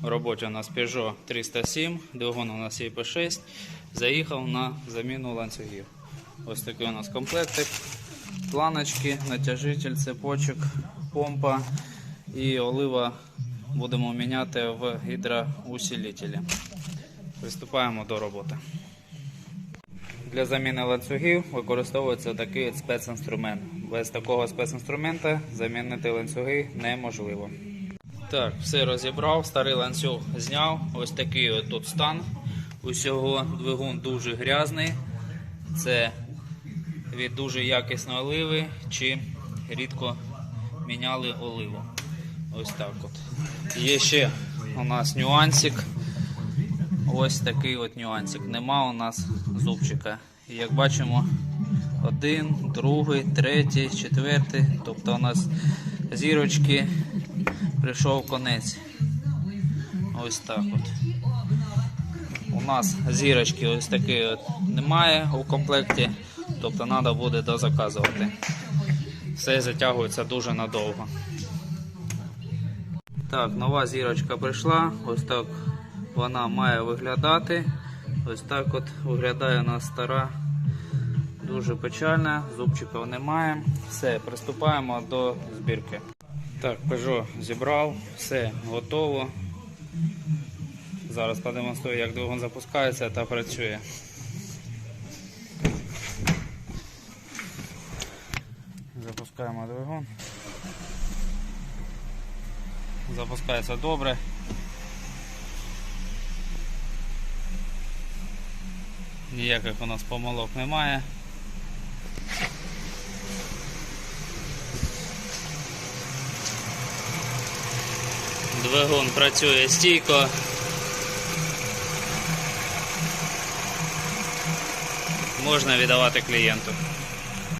В роботі у нас Peugeot 307, двигун у нас IP6. Заїхав на заміну ланцюгів. Ось такий у нас комплектик. Планочки, натяжитель, цепочок, помпа і олива будемо міняти в гідроусилителі. Приступаємо до роботи. Для заміни ланцюгів використовується такий спецінструмент. Без такого спецінструмента замінити ланцюги неможливо. Так, все розібрав, старий ланцюг зняв. Ось такий от стан. Усього двигун дуже грязний. Це від дуже якісної оливи чи рідко міняли оливу. Ось так от. Є ще у нас нюансик. Ось такий от нюансик. Нема у нас зубчика. І як бачимо, один, другий, третій, четвертий. Тобто у нас зірочки прийшов конець. Ось так от. У нас зірочки ось такої от немає у комплекті. Тобто треба буде дозаказувати. Все затягується дуже надовго. Так, нова зірочка прийшла. Ось так вона має виглядати. Ось так от виглядає у нас стара. Дуже печальна, зубчиків немає. Все, приступаємо до збірки. Так, Peugeot зібрав, все готово. Зараз продемонструю, як двигун запускається та працює. Запускаємо двигун. Запускається добре. Ніяких у нас помилок немає. Двигун працює стійко. Можна віддавати клієнту.